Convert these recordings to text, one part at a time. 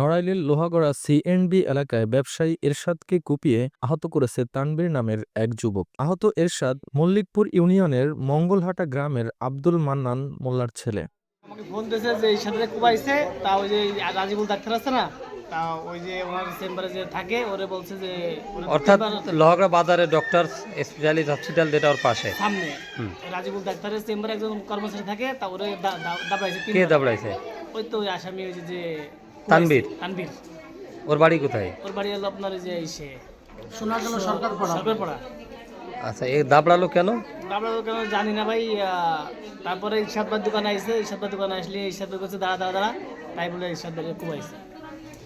নড়াইলের লোহাগড়া সিএনবি এলাকায় ব্যবসায়ী এরশাদকে কুপিয়ে আহত করেছে তানবীর নামের এক যুবক। আহত এরশাদ মল্লিকপুর ইউনিয়নের মঙ্গলহাটা গ্রামের আব্দুল মান্নান মোল্লার ছেলে। আমাকে ফোন দিয়েছে যে এই সাথে কুবাইছে তা ওই যে রাজিবুল ডাক্তার আছে না তা ওই যে ওনার চেম্বারে যে থাকে ওরে বলছে যে অর্থাৎ লোহাগড়া বাজারে ডক্টর স্পেশালিস্ট হসপিটাল যেটা ওর পাশে। সামনে। রাজিবুল ডাক্তারের চেম্বারে একজন কর্মচারী থাকে তা ওরে কে। দাবড়াইছে ওই তো আসামি ওই যে তানবীর? তানবীর ওর বাড়ি কোথায়? ওর বাড়ি হলো আপনার এই যে এসে সোনারগাঁও সরকার পড়া। সরকার পড়া। আচ্ছা এ দাবড়ালো কেন? দাবড়ালো কেন জানি না ভাই তারপরে ইসাদবার দোকানে আইছে ইসাদবার দোকান আসলে ইসাদবার করছে দাঁড়া দাঁড়া দাঁড়া। তাই বলে ইসাদবার কুবাইছে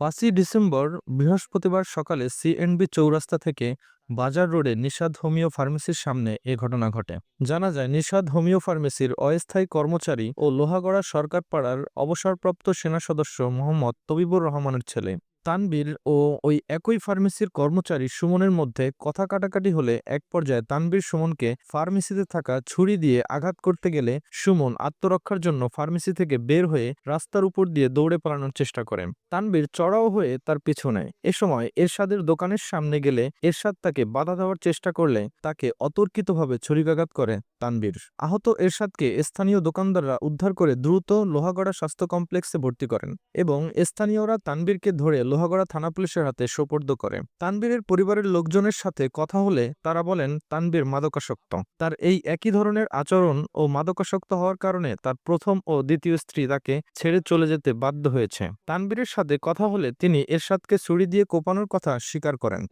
পাঁচই ডিসেম্বর বৃহস্পতিবার সকালে সিএনবি চৌরাস্তা থেকে বাজার রোডে নিষাদ হোমিও ফার্মেসির সামনে এ ঘটনা ঘটে। জানা যায়, নিষাদ হোমিও ফার্মেসির অস্থায়ী কর্মচারী ও লোহাগড়া সরকার পাড়ার অবসরপ্রাপ্ত সেনা সদস্য মোহাম্মদ তবিবুর রহমানের ছেলে। তানবীর ও ওই একই ফার্মেসির কর্মচারী সুমনের মধ্যে কথা কাটাকাটি হলে এক পর্যায়ে তানবীর সুমনকে ফার্মেসিতে থাকা ছুরি দিয়ে আঘাত করতে গেলে সুমন আত্মরক্ষার জন্য ফার্মেসি থেকে বের হয়ে রাস্তার উপর দিয়ে দৌড়ে পালানোর চেষ্টা করেন। তানবীর চড়াও হয়ে তার পিছু নেয়। এ সময় এরশাদের দোকানের সামনে গেলে এরশাদ তাকে বাধা দেওয়ার চেষ্টা করলে তাকে অতর্কিতভাবে ছুরিকাঘাত করে তানবীর। আহত এরশাদকে স্থানীয় দোকানদাররা উদ্ধার করে দ্রুত লোহাগড়া স্বাস্থ্য কমপ্লেক্সে ভর্তি করেন এবং স্থানীয়রা তানবীরকে ধরে লোহাগড়া থানা পুলিশের হাতে সোপর্দ করে। তানবীরের পরিবারের লোকজনের সাথে কথা হলে তারা বলেন তানবীর মাদকাসক্ত। তার এই একই ধরনের আচরণ ও মাদকাসক্ত হওয়ার কারণে তার প্রথম ও দ্বিতীয় স্ত্রী তাকে ছেড়ে চলে যেতে বাধ্য হয়েছে। তানবীরের সাথে কথা হলে তিনি এরশাদকে ছুরি দিয়ে কোপানোর কথা স্বীকার করেন।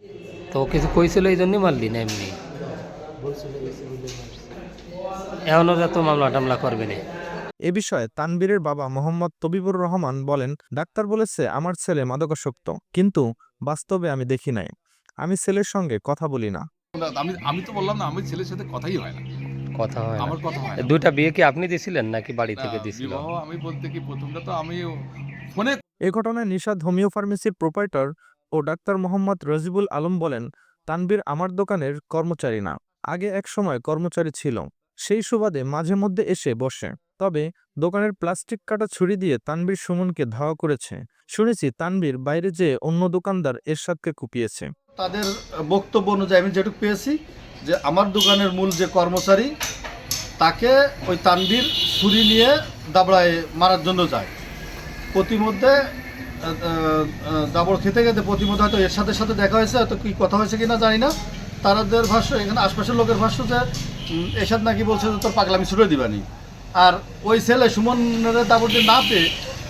তো কিছু কইছিল এই জন্যই মারলি না এমনি? এখনও যত মামলা টামলা করবে না। এ বিষয়ে তানবীরের বাবা মোহাম্মদ তবিবুর রহমান বলেন ডাক্তার বলেছে আমার ছেলে মাদকাসক্ত কিন্তু বাস্তবে আমি দেখি নাই। আমি ছেলের সঙ্গে কথা বলি না। আমি আমি তো বললাম না আমি ছেলের সাথে কথাই হয় না। কথা হয় আমার কথা হয় দুইটা বিয়ে কি আপনি দিছিলেন নাকি বাড়ি থেকে না, দিছিল? বিবাহ আমি বলতে কি প্রথমটা তো আমি ফোনে এ ঘটনায় নিষাদ হোমিও ফার্মেসির প্রোপাইটর ও ডাক্তার মোহাম্মদ রাজিবুল আলম বলেন তানবীর আমার দোকানের কর্মচারী না। আগে এক সময় কর্মচারী ছিল। সেই সুবাদে মাঝে মধ্যে এসে বসে। তবে দোকানের প্লাস্টিক কাটা ছুরি দিয়ে তানবীর সুমনকে ধাওয়া করেছে। শুনেছি তানবীর বাইরে যেয়ে অন্য দোকানদার এরশাদকে কুপিয়েছে। তাদের বক্তব্য অনুযায়ী আমি যেটুকু পেয়েছি, যে আমার দোকানের মূল যে কর্মচারী, তাকে ওই তানবীর ছুরি নিয়ে দাবড়ায় মারার জন্য যায়। প্রতিমধ্যে দাবড় খেতে খেতে প্রতিমধ্যে হয়তো এর সাথে সাথে দেখা হয়েছে, হয়তো কি কথা হয়েছে কিনা জানি না। তারাদের ভাষ্য, এখানে আশপাশের লোকের ভাষ্য যে এরশাদ নাকি বলছে যে তোর পাগলামি ছুড়ে দিবানি। আর ওই ছেলে সুমনের দাবটি না পেয়ে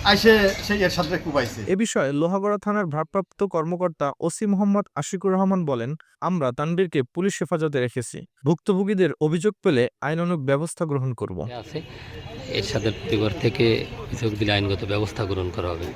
আইসে সেই এর সাথে কুবাইছে। এ বিষয়ে লোহাগড়া থানার ভারপ্রাপ্ত কর্মকর্তা ওসি মোহাম্মদ আশিকুর রহমান বলেন আমরা তানবীরকে পুলিশ হেফাজতে রেখেছি। ভুক্তভোগীদের অভিযোগ পেলে আইনানুগ ব্যবস্থা গ্রহণ করব। আছে। এর সাথে থেকে অভিযোগ দিলে আইনগত ব্যবস্থা গ্রহণ করা হবে।